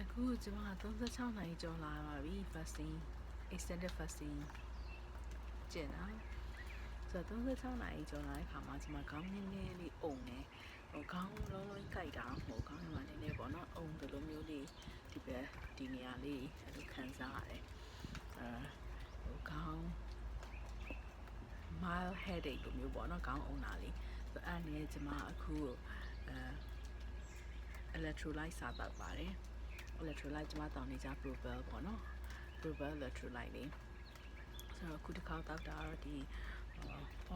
အခုကျွန်မ36နိုင်ကျော်လာပါပြီ fasting extended fasting ကျင့်တာဆိုတော့36နိုင်ကျော်လာတဲ့ခါမှာကျွန်မခေါင်းနည်းနည်းလေးအုံနေဟိုခေါင်းလုံးလုံးကြိုက်တာမဟုတ်ခေါင်းမှာနည်းနည်းပေါ့နော်အုံတယ်လို့မျိုးလေးဒီပဲဒီနေရာလေးအဲ့လိုခံစားရတယ်အဲဟိုခေါင်း mild headache လိုမျိုးပေါ့နော်ခေါင်းအုံတာလေးဆိုတော့အဲ့ဒါနဲ့ကျွန်မအခုအဲ electrolyte စားတော့ပါတယ် electrolyte ကျွန်မတောင်းနေကြ Propel ပေါ့နော် Propel electrolyte လေးဆိုတော့အခုတစ်ခါတောက်တာတော့ဒီ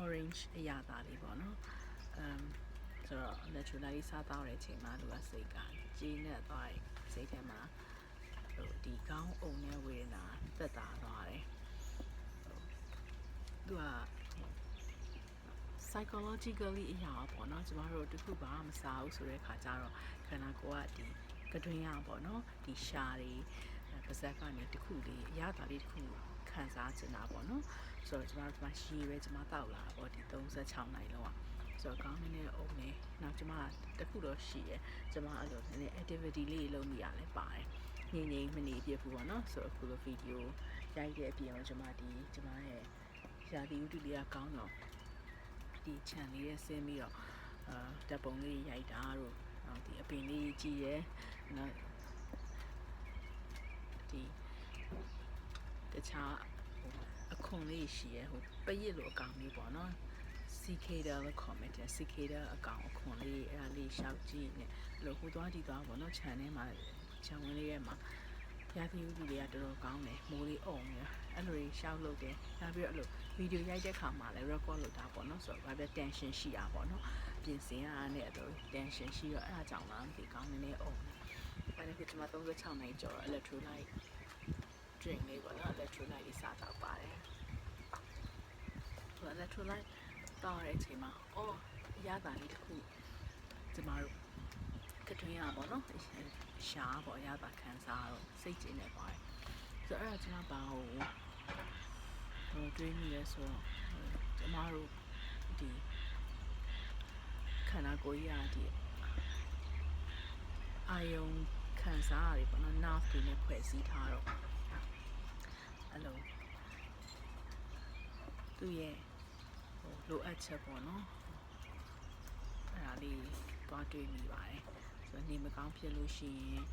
orange အရာသားလေးပေါ့နော် um ဆိုတော့ electrolyte စားတောက်တဲ့အချိန်မှာလူကစိတ်ကကြီးနေသွားတယ်စိတ်ထဲမှာဟိုဒီကောင်းအုံနဲ့ဝေဒနာသက်သာသွားတယ်သူက psychologically အရာပေါ့နော်ကျမတို့တခုပါမစားဘူးဆိုတဲ့ခါကျတော့ခန္ဓာကိုယ်ကဒီ ကတွင်းရပေါ့နော်ဒီရှာတွေပါဇက်ကနေတခုလေးအရာသားလေးတခုခံစားချင်တာပေါ့နော်ဆိုတော့ကျမတို့ဒီမှာရှည်ပဲကျမတောက်လာပေါ့ဒီ36နိုင်လောက်อ่ะဆိုတော့ကောင်းနေတဲ့အုံနဲ့နောက်ကျမတခုတော့ရှိရယ်ကျမအဲ့လိုနည်းနည်း activity လေးလုပ်နေရလဲပါတယ်ငြိမ်ငြိမ်မနေပြဘူးပေါ့နော်ဆိုတော့အခုလိုဗီဒီယိုရိုက်တဲ့အပြင်အောင်ကျမဒီကျမရဲ့ရာသီဥတုလေးကကောင်းတော့ဒီ channel လေးရဲ့ဆင်းပြီးတော့အာတပ်ပုံလေးရိုက်တာတို့ နောက်ဒီအပင်လေးကြည့်ရယ်နောက်ဒီတခြားဟိုအခွန်လေးရှိရယ်ဟိုပရစ်လိုအကောင်မျိုးပေါ့နော် cicada လို့ comment တယ် cicada အကောင်အခွန်လေးအဲ့ဒါလေးရှောက်ကြည့်နေဘလို့ဟိုသွားဒီသွားပေါ့နော် channel မှာ channel လေးရဲ့မှာ ရာသီဥတုတွေကတော်တော်ကောင်းတယ်မိုးလေးအုံနေအဲ့လိုရှောက်လုပ်တယ်နောက်ပြီးတော့အဲ့လိုဗီဒီယိုရိုက်တဲ့ခါမှာလည်း record လုပ်တာပေါ့နော်ဆိုတော့ဘာပဲ tension ရှိတာပေါ့နော်ပြင်ဆင်ရတဲ့အဲ့လို tension ရှိတော့အဲ့ဒါကြောင့်လားမသိကောင်းနေနေအုံနေအဲ့ဒါကကျွန်မ36နိုင်ကျော် electrolyte drink လေးပေါ့နော် electrolyte လေးစားတော့ပါတယ်ဆို electrolyte တောက်ရတဲ့အချိန်မှာအော်ရတာလေးတစ်ခုကျမတို့ ကတွင်းရပါတော့ရှားပေါ့ရတာခံစားတော့စိတ်ကျဉ်နေပါတယ်ဆိုတော့အဲ့ဒါကျမဘာဟိုဟိုတွေးမိလဲဆိုတော့ကျမတို့ဒီခန္ဓာကိုယ်ကြီးရာဒီအာယုံခံစားရတယ်ပေါ့နော် nerve တွေနဲ့ဖွဲ့စည်းထားတော့အဲ့လိုသူ့ရဲ့ဟိုလိုအပ်ချက်ပေါ့နော်အဲ့ဒါလေးသွားတွေးမိပါတယ် ဆိုတော့နေမကောင်းဖြစ်လို့ရှိရင်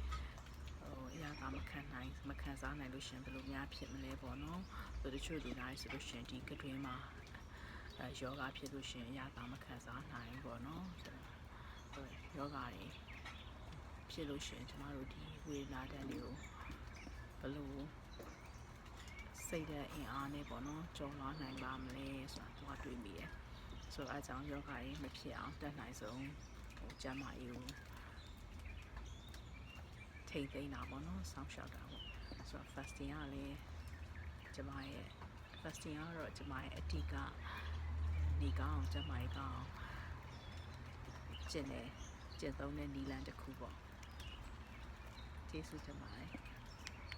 ဟိုအရာကမခံနိုင်မခံစားနိုင်လို့ရှင်ဘယ်လိုများဖြစ်မလဲပေါ့နော်ဆိုတော့တချို့လူတိုင်းဆိုလို့ရှင်ဒီကတွင်းမှာအဲယောဂဖြစ်လို့ရှင်အရာကမခံစားနိုင်ပေါ့နော်ဆိုတော့ယောဂတွေဖြစ်လို့ရှင်ကျမတို့ဒီဝေဒနာတန်တွေကိုဘယ်လိုစိတ်တဲ့အင်အားနဲ့ပေါ့နော်ကြုံလာနိုင်ပါမလဲဆိုတာသွားတွေးမိတယ်ဆိုတော့အကြောင်းယောဂတွေမဖြစ်အောင်တက်နိုင်ဆုံးဟိုကျန်းမာရေးကို ထိမ့်သိမ်းတာပေါ့နော်စောင့်ရှောက်တာပေါ့ဆိုတော့ fasting ကလည်းကျမရဲ့ fasting ကတော့ကျမရဲ့အဓိကနေကောင်းအောင်ကျန်းမာရေးကောင်းအောင်ကျင့်တယ်ကျင့်သုံးတဲ့နီလန်တစ်ခုပေါ့ကျေးဇူးတင်ပါတယ်